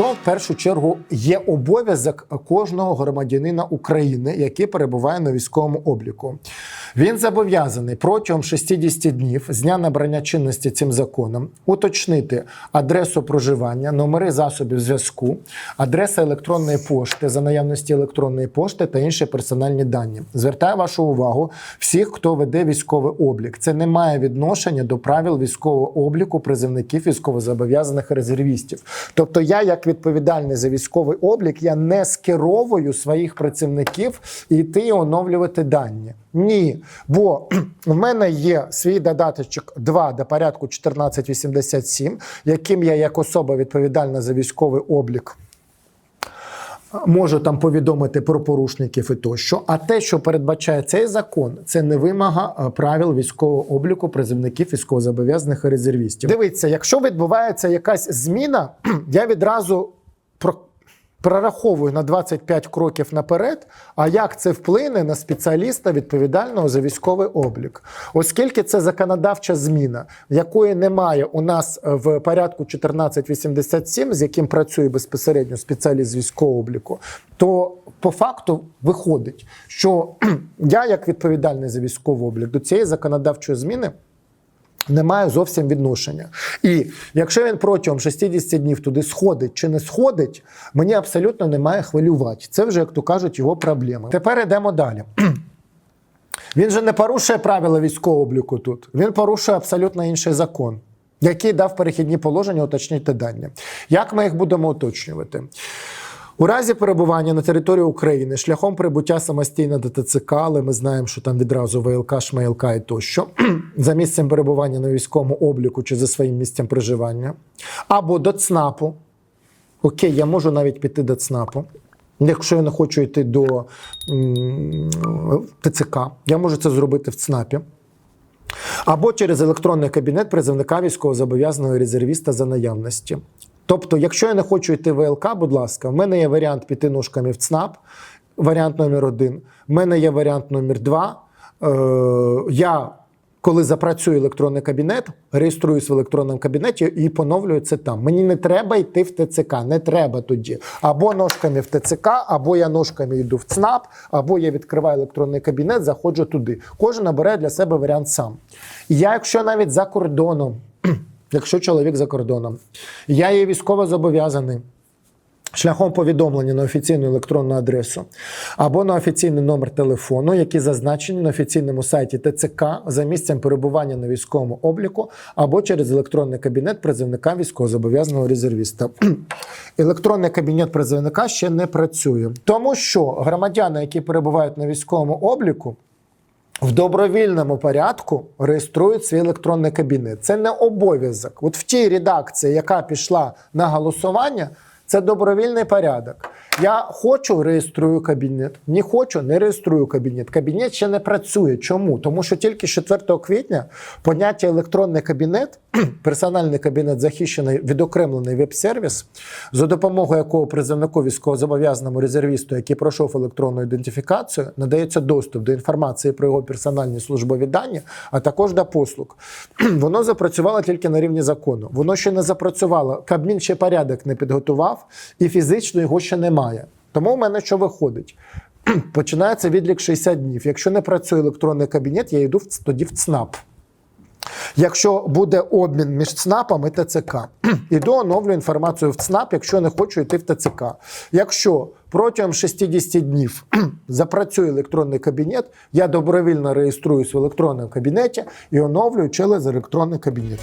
що в першу чергу є обов'язок кожного громадянина України, який перебуває на військовому обліку. Він зобов'язаний протягом 60 днів з дня набрання чинності цим законом уточнити адресу проживання, номери засобів зв'язку, адреса електронної пошти за наявності електронної пошти та інші персональні дані. Звертаю вашу увагу всіх, хто веде військовий облік. Це не має відношення до правил військового обліку призовників військовозобов'язаних резервістів. Тобто, я, як відповідальний за військовий облік, я не скеровую своїх працівників йти оновлювати дані. Ні, бо в мене є свій додаточок 2 до порядку 1487, яким я як особа відповідальна за військовий облік можу там повідомити про порушників і тощо. А те, що передбачає цей закон, це не вимога правил військового обліку призивників військовозобов'язаних і резервістів. Дивіться, якщо відбувається якась зміна, я відразу про. Прораховую на 25 кроків наперед, а як це вплине на спеціаліста відповідального за військовий облік, оскільки це законодавча зміна, якої немає у нас в порядку 1487, з яким працює безпосередньо спеціаліст з військового обліку, то по факту виходить, що я, як відповідальний за військовий облік, до цієї законодавчої зміни. Не має зовсім відношення. І якщо він протягом 60 днів туди сходить чи не сходить, мені абсолютно немає хвилювати. Це вже, як то кажуть, його проблеми. Тепер йдемо далі. Він же не порушує правила військового обліку тут. Він порушує абсолютно інший закон, який дав перехідні положення, уточнити дані. Як ми їх будемо уточнювати? У разі перебування на території України шляхом прибуття самостійно до ТЦК, але ми знаємо, що там відразу ВЛК, ШМЛК і тощо, за місцем перебування на військовому обліку чи за своїм місцем проживання, або до ЦНАПу. Окей, я можу навіть піти до ЦНАПу. Якщо я не хочу йти до ТЦК, я можу це зробити в ЦНАПі. Або через електронний кабінет призовника військовозобов'язаного резервіста за наявності. Тобто, якщо я не хочу йти в ВЛК, будь ласка, в мене є варіант піти ножками в ЦНАП, варіант номер один. В мене є варіант номер два. Е, я, коли запрацюю електронний кабінет, реєструюсь в електронному кабінеті і поновлюю це там. Мені не треба йти в ТЦК, не треба тоді. Або ножками в ТЦК, або я ножками йду в ЦНАП, або я відкриваю електронний кабінет, заходжу туди. Кожен обирає для себе варіант сам. Я, якщо навіть за кордоном. Якщо чоловік за кордоном, я є військово зобов'язаний шляхом повідомлення на офіційну електронну адресу або на офіційний номер телефону, які зазначені на офіційному сайті ТЦК за місцем перебування на військовому обліку, або через електронний кабінет призовника військовозобов'язаного резервіста. Електронний кабінет призовника ще не працює, тому що громадяни, які перебувають на військовому обліку, в добровільному порядку реєструють свій електронний кабінет. Це не обов'язок. От в тій редакції, яка пішла на голосування, це добровільний порядок. Я хочу реєструю кабінет, не хочу, не реєструю кабінет. Кабінет ще не працює. Чому? Тому що тільки 4 квітня поняття електронний кабінет, персональний кабінет захищений відокремлений веб-сервіс, за допомогою якого призовнику військовозобов'язаному резервісту, який пройшов електронну ідентифікацію, надається доступ до інформації про його персональні службові дані, а також до послуг. Воно запрацювало тільки на рівні закону. Воно ще не запрацювало. Кабмін ще порядок не підготував, і фізично його ще немає. Тому в мене що виходить? Починається відлік 60 днів. Якщо не працює електронний кабінет, я йду в- тоді в ЦНАП. Якщо буде обмін між ЦНАПом і ТЦК, іду оновлю інформацію в ЦНАП, якщо не хочу йти в ТЦК. Якщо протягом 60 днів запрацює електронний кабінет, я добровільно реєструюсь в електронному кабінеті і оновлюю через електронний кабінет.